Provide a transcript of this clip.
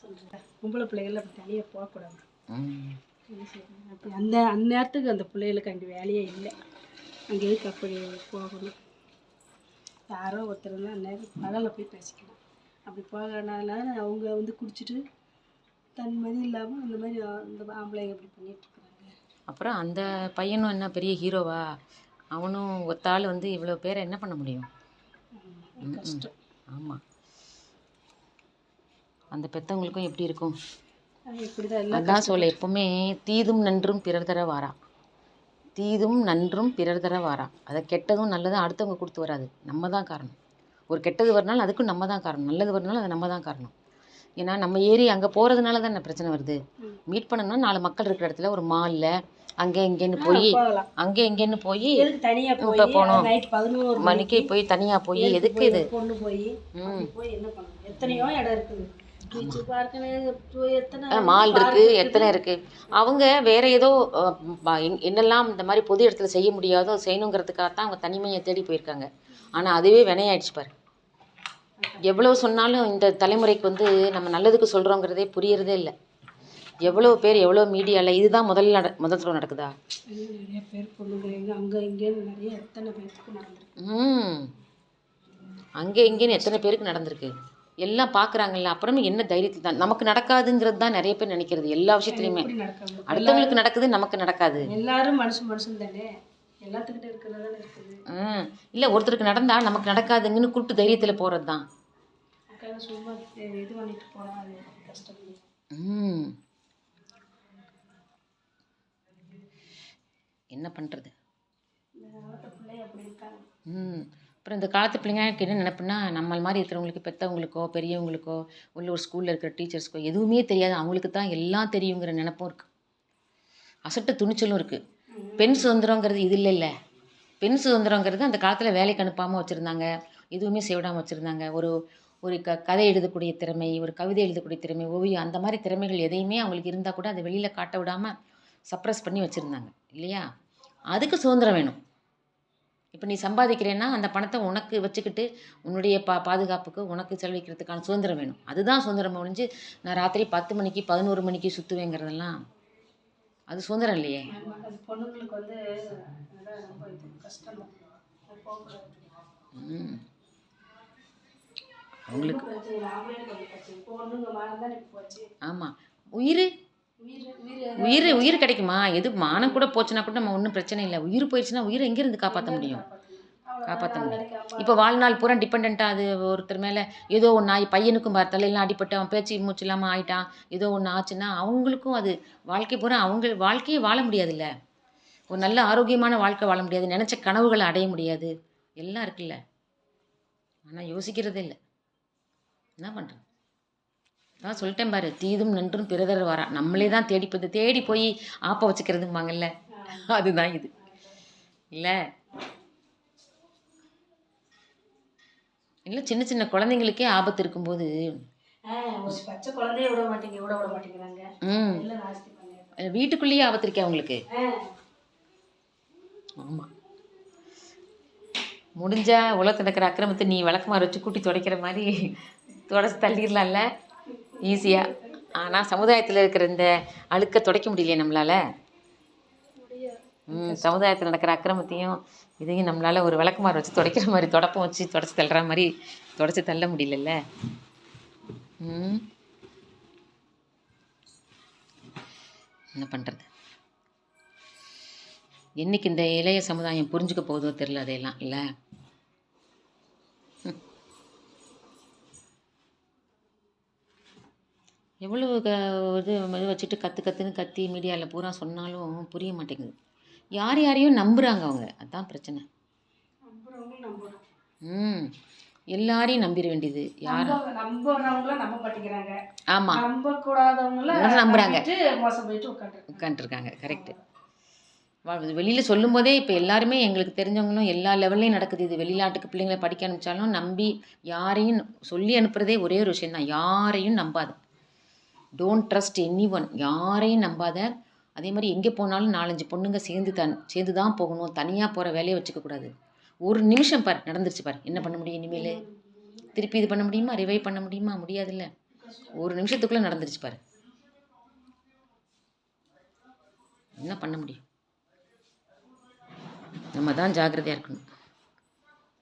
சொல்கிறேன் பொம்பளை பிள்ளைகள் அப்படி தனியாக போகக்கூடாது? அப்படி அந்த அந்நேரத்துக்கு அந்த பிள்ளைகளுக்கு அங்கே வேலையே இல்லை. அங்கே அப்படி போகணும்? யாரோ ஒருத்தர் தான் அந்நேரம் பகலில் போய் பேசிக்கலாம் அப்படி போகனால அவங்க வந்து குடிச்சிட்டு தன் மதி இல்லாமல் அந்த மாதிரி அந்த ஆம்பளைங்க அப்படி பண்ணிட்டு இருக்கிறாங்க. அப்புறம் அந்த பையனும் என்ன பெரிய ஹீரோவா? அவனும் ஒத்தாள் வந்து இவ்வளோ பேரை என்ன பண்ண முடியும்? கஷ்டம். ஆமாம் அந்த பெத்தவங்களுக்கும் எப்படி இருக்கும்? அதான் சொல்ல எப்பவுமே தீதும் நன்றும் பிறர் தர வாரா. தீதும் நன்றும் பிறர் தர வாரா. அதை கெட்டதும் நல்லதும் அடுத்தவங்க கொடுத்து வராது. நம்ம தான் காரணம். ஒரு கெட்டது வரனாலும் அதுக்கும் நம்ம தான் காரணம். நல்லது வரனாலும் அது நம்ம தான் காரணம். ஏன்னா நம்ம ஏறி அங்கே போகிறதுனால தான் பிரச்சனை வருது. மீட் பண்ணணும்னா நாலு மக்கள் இருக்கிற இடத்துல ஒரு மாலில் அங்கே இங்கேன்னு போய் அங்கே இங்கேன்னு போய் இப்ப போனோம். மணிக்கு போய் தனியாக போய் எதுக்கு இது? ம். எத்தனையோ இடம் இருக்குது. மால் இருக்கு எத்தனை இருக்கு? அவங்க வேற ஏதோ என்னெல்லாம் இந்த மாதிரி பொது இடத்துல செய்ய முடியாதோ செய்யணுங்கிறதுக்காக தான் அவங்க தனிமையை தேடி போயிருக்காங்க. ஆனால் அதுவே வினையாயிடுச்சு பாரு. எவ்வளோ சொன்னாலும் இந்த தலைமுறைக்கு வந்து நம்ம நல்லதுக்கு சொல்கிறோங்கிறதே புரியறதே இல்லை. எவ்வளோ பேர் எவ்வளோ மீடியாவில் இதுதான் முதல்ல நட முதல் தடவை நடக்குதா? நிறைய பேர் பொண்ணுங்க அங்கே இங்கேன்னு நிறைய எத்தனை பேருக்கு நடந்திருக்கு? ம். அங்கே இங்கேன்னு எத்தனை பேருக்கு நடந்திருக்கு? எல்லாம் பார்க்குறாங்கல்ல அப்புறமே என்ன தைரியத்தில் தான்? நமக்கு நடக்காதுங்கிறது தான் நிறைய பேர் நினைக்கிறது எல்லா விஷயத்துலையுமே. அடுத்தவங்களுக்கு நடக்குது நமக்கு நடக்காது. எல்லாரும் மனுஷன் மனுஷன் தானே? ம். இல்லை ஒருத்தருக்கு நடந்தா நமக்கு நடக்காதுங்கன்னு கூப்பிட்டு தைரியத்தில் போகிறது தான். ம். என்ன பண்ணுறது ம். அப்புறம் இந்த காலத்து பிள்ளைங்களுக்கு என்ன நினப்புன்னா நம்ம மாதிரி இருக்கிறவங்களுக்கு பெற்றவங்களுக்கோ பெரியவங்களுக்கோ உள்ள ஒரு ஸ்கூலில் இருக்கிற டீச்சர்ஸ்க்கோ எதுவுமே தெரியாது. அவங்களுக்கு தான் எல்லாம் தெரியுங்கிற நினைப்பும் இருக்குது அசட்டு துணிச்சலும் இருக்குது பெண் சுதந்திரங்கிறது இது இல்லைல்ல. பெண் சுதந்திரங்கிறது அந்த காலத்தில் வேலைக்கு அனுப்பாமல் வச்சுருந்தாங்க. எதுவுமே செய்விடாமல் வச்சுருந்தாங்க. ஒரு ஒரு க கதை எழுதக்கூடிய திறமை ஒரு கவிதை எழுதக்கூடிய திறமை ஓவியம் அந்த மாதிரி திறமைகள் எதையுமே அவங்களுக்கு இருந்தால் கூட அதை வெளியில் காட்ட விடாமல் சப்ரஸ் பண்ணி வச்சுருந்தாங்க. இல்லையா? அதுக்கு சுதந்திரம் வேணும். இப்போ நீ சம்பாதிக்கிறேன்னா அந்த பணத்தை உனக்கு வச்சுக்கிட்டு உன்னுடைய பா பாதுகாப்புக்கு உனக்கு செலவழிக்கிறதுக்கான சுதந்திரம் வேணும். அதுதான் சுதந்திரம் ஒழிஞ்சு நான் ராத்திரி பத்து மணிக்கு பதினோரு மணிக்கு சுற்றுவேங்கிறதெல்லாம் அது சுதந்திரம் இல்லையே? பொண்ணுங்களுக்கு வந்து அவங்களுக்கு ஆமாம் உயிர் உயிர் உயிர் கிடைக்குமா? எது மானம் கூட போச்சுன்னா கூட நம்ம ஒன்றும் பிரச்சனை இல்லை. உயிர் போயிடுச்சுன்னா உயிரை எங்கேருந்து காப்பாற்ற முடியும்? காப்பாற்ற முடியும். இப்போ வாழ்நாள் பூரா டிபெண்ட்டாக அது ஒருத்தர் மேலே ஏதோ ஒன்று ஆகி பையனுக்கும் தலையெல்லாம் அடிபட்டு அவன் பேச்சு மூச்சு இல்லாமல் ஆயிட்டான் ஏதோ ஒன்று ஆச்சுன்னா அவங்களுக்கும் அது வாழ்க்கை பூரா அவங்க வாழ்க்கையே வாழ முடியாதுல்ல. ஒரு நல்ல ஆரோக்கியமான வாழ்க்கை வாழ முடியாது. நினச்ச கனவுகளை அடைய முடியாது. எல்லாம் இருக்குல்ல. ஆனால் யோசிக்கிறதே இல்லை. என்ன பண்ணுறது நான் சொல்லிட்டேன் பாரு தீதும் நன்றும் பிறதர் வரா. நம்மளே தான் தேடி போய் தேடி போய் ஆப்ப வச்சுக்கிறதும்பாங்கல்ல அதுதான் இது. இல்லை? இல்லை சின்ன சின்ன குழந்தைங்களுக்கே ஆபத்து இருக்கும்போது ம். வீட்டுக்குள்ளேயே ஆபத்து இருக்கே அவங்களுக்கு. ஆமாம் முடிஞ்சா உலகத்தில் இருக்கிற அக்கிரமத்தை நீ விளக்கமாறு வச்சு கூட்டி துடைக்கிற மாதிரி துடைச்சி தள்ளிடலாம்ல? ஈஸியாக ஆனால் சமுதாயத்தில் இருக்கிற இந்த அழுக்க துடைக்க முடியலையே நம்மளால்? ம் சமுதாயத்தில் நடக்கிற அக்கிரமத்தையும் இதையும் நம்மளால் ஒரு விளக்குமாறு வச்சு துடைக்கிற மாதிரி தொடப்பம் வச்சு தொடச்சி தள்ளுற மாதிரி தொடச்சி தள்ள முடியலல்ல? ம். என்ன பண்ணுறது என்னைக்கு இந்த இளைய சமுதாயம் புரிஞ்சுக்க போகுதோ தெரில அதையெல்லாம் இல்லை? எவ்வளோ க இது இது வச்சுட்டு கற்று கற்றுன்னு கத்தி மீடியாவில் பூரா சொன்னாலும் புரிய மாட்டேங்குது. யார் யாரையும் நம்புகிறாங்க அவங்க? அதான் பிரச்சனை. ம். எல்லாரையும் நம்பிட வேண்டியது யார்? நம்ப மாட்டேங்கிறாங்க. ஆமாம் நம்ப கூடாதவங்கள நம்புறாங்க. மோசம் போயிட்டு உட்காந்து உட்காண்ட்ருக்காங்க கரெக்டு வெளியில் சொல்லும்போதே இப்போ எல்லாருமே எங்களுக்கு தெரிஞ்சவங்களும் எல்லா லெவல்லையும் நடக்குது. இது வெளிநாட்டுக்கு பிள்ளைங்களை படிக்க அனுப்பிச்சாலும் நம்பி யாரையும் சொல்லி அனுப்புகிறதே ஒரே ஒரு விஷயம் தான் யாரையும் நம்பாத. டோன்ட் ட்ரஸ்ட் எனி ஒன் யாரையும் நம்பாத. அதே மாதிரி எங்கே போனாலும் நாலஞ்சு பொண்ணுங்க சேர்ந்து தன் சேர்ந்து தான் போகணும். தனியாக போகிற வேலையை வச்சுக்கக்கூடாது ஒரு நிமிஷம் பார் நடந்துருச்சு பார். என்ன பண்ண முடியும் இனிமேல்? திருப்பி இது பண்ண முடியுமா? ரிவைவ் பண்ண முடியுமா? முடியாதுல்ல. ஒரு நிமிஷத்துக்குள்ளே நடந்துருச்சு பார். என்ன பண்ண முடியும்? நம்ம தான் ஜாக்கிரதையாக இருக்கணும்.